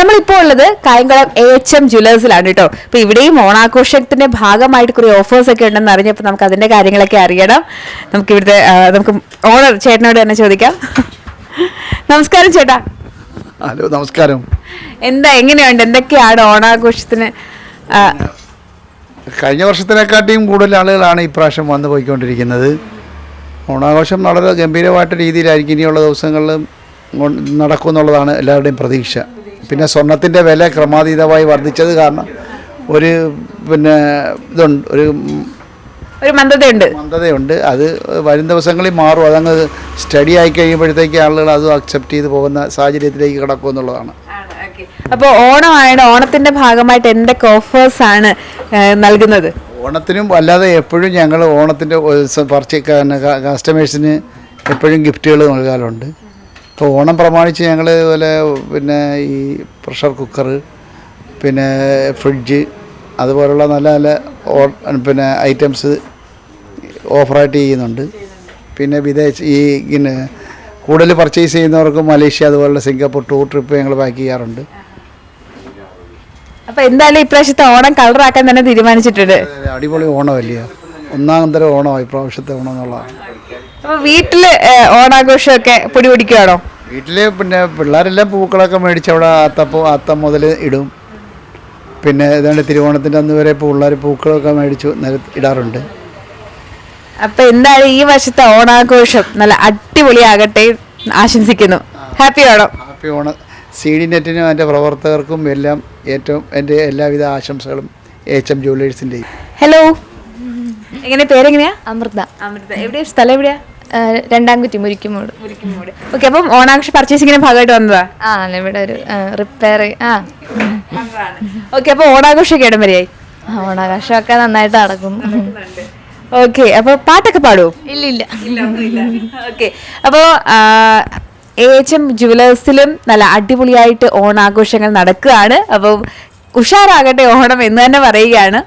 നമ്മളിപ്പോൾ ഉള്ളത് Kayamkulam A H M ജ്വല്ലേഴ്സിലാണ് കേട്ടോ. അപ്പൊ ഇവിടെയും ഓണാഘോഷത്തിന്റെ ഭാഗമായിട്ട് കുറെ ഓഫേഴ്സ് ഒക്കെ ഉണ്ടെന്ന് അറിഞ്ഞപ്പോൾ നമുക്ക് അതിന്റെ കാര്യങ്ങളൊക്കെ അറിയണം. നമുക്ക് ഇവിടുത്തെ നമുക്ക് ഓണർ ചേട്ടനോട് തന്നെ ചോദിക്കാം. നമസ്കാരം ചേട്ടാ. ഹലോ നമസ്കാരം. എന്താ എങ്ങനെയുണ്ട്? എന്തൊക്കെയാണ് ഓണാഘോഷത്തിന് കഴിഞ്ഞ വർഷത്തിനെക്കാട്ടിയും കൂടുതൽ ആളുകളാണ് ഇപ്രാവശ്യം വന്നു പോയിക്കൊണ്ടിരിക്കുന്നത്. ഓണാഘോഷം വളരെ ഗംഭീരമായിട്ട് രീതിയിലായിരിക്കും. ഇനിയുള്ള ദിവസങ്ങളിലും നടക്കും എന്നുള്ളതാണ് എല്ലാവരുടെയും പ്രതീക്ഷ. പിന്നെ സ്വർണത്തിന്റെ വില ക്രമാതീതമായി വർദ്ധിച്ചത് കാരണം ഒരു പിന്നെ ഇതുണ്ട് ഒരു ഒരു മന്ദതയുണ്ട്. മന്ദതയുണ്ട്. അത് വരും ദിവസങ്ങളിൽ മാറും. അതങ്ങ് സ്റ്റഡി ആയി കഴിയുമ്പോഴത്തേക്ക് ആളുകൾ അത് അക്സെപ്റ്റ് ചെയ്ത് പോകുന്ന സാഹചര്യത്തിലേക്ക് കിടക്കും എന്നുള്ളതാണ്. അപ്പോൾ ഓണമായത് ഓണത്തിന്റെ ഭാഗമായിട്ട് എന്തൊക്കെ ഓഫേഴ്സ് ആണ് നൽകുന്നത്? ഓണത്തിനും അല്ലാതെ എപ്പോഴും ഞങ്ങൾ ഓണത്തിന്റെ പർച്ചേ കസ്റ്റമേഴ്സിന് എപ്പോഴും ഗിഫ്റ്റുകൾ നൽകാറുണ്ട്. ഇപ്പോൾ ഓണം പ്രമാണിച്ച് ഞങ്ങൾ ഇതുപോലെ പിന്നെ ഈ പ്രഷർ കുക്കർ പിന്നെ ഫ്രിഡ്ജ് അതുപോലുള്ള നല്ല നല്ല പിന്നെ ഐറ്റംസ് ഓഫറായിട്ട് ചെയ്യുന്നുണ്ട്. പിന്നെ വിദേശ ഈ ഇങ്ങനെ കൂടുതൽ പർച്ചേസ് ചെയ്യുന്നവർക്ക് മലേഷ്യ അതുപോലുള്ള സിംഗപ്പൂർ ടൂർ ട്രിപ്പ് ഞങ്ങൾ പാക്ക് ചെയ്യാറുണ്ട്. അപ്പോൾ എന്തായാലും ഇപ്രാവശ്യത്തെ ഓണം കളറാക്കാൻ തന്നെ തീരുമാനിച്ചിട്ടുണ്ട്. അടിപൊളി ഓണമല്ലയോ ഒന്നാം തരം ഓണമാണ് ഇപ്രാവശ്യത്തെ ഓണം എന്നുള്ളതാണ് അപ്പൊ വീട്ടിൽ ഏ, ഓണാഘോഷമൊക്കെ പൊടി പിടിക്കുകയാണോ വീട്ടിൽ പിന്നെ പിള്ളേരെല്ലാം പൂക്കളൊക്കെ മേടിച്ച് അവിടെ അത്തപ്പൂ അത്തം മുതൽ ഇടും. പിന്നെ ഏതാണ്ട് തിരുവോണത്തിന്റെ അന്ന് വരെ പിള്ളേർ പൂക്കളൊക്കെ മേടിച്ചു ഇടാറുണ്ട്. അപ്പൊ എന്തായാലും ഈ വർഷത്തെ ഓണാഘോഷം നല്ല അടിപൊളിയാകട്ടെ ആശംസിക്കുന്നു. Happy Onam. Happy Onam. C D നെറ്റിനും എന്റെ പ്രവർത്തകർക്കും എല്ലാം ഏറ്റവും എന്റെ എല്ലാവിധ ആശംസകളും എച്ച് എം ജുവലേഴ്സിന്റെയും. ഹലോ എങ്ങനെ പേരെങ്ങനെയാ? അമൃത. അമൃത. എവിടെയാ? സ്ഥലം എവിടെയാ? രണ്ടാം കുറ്റി മുരിക്കുമൂട്. ഓക്കെ അപ്പം ഓണാഘോഷ പർച്ചേസിങ്ങിന്റെ ഭാഗമായിട്ട് വന്നതാ? ആ ഇവിടെ ഒരു റിപ്പയർ ആ. ഓക്കെ അപ്പൊ ഓണാഘോഷമൊക്കെ ഇടം വരെയായി ഓണാഘോഷമൊക്കെ നന്നായിട്ട് നടക്കും. ഓക്കെ അപ്പൊ പാട്ടൊക്കെ പാടുവോ? ഇല്ല ഇല്ല. ഓക്കെ അപ്പോ എ എച്ച് എം ജുവലേഴ്സിലും നല്ല അടിപൊളിയായിട്ട് ഓണാഘോഷങ്ങൾ നടക്കുകയാണ്. അപ്പോൾ ഉഷാറാകട്ടെ ഓണം എന്ന് തന്നെ പറയുകയാണ്.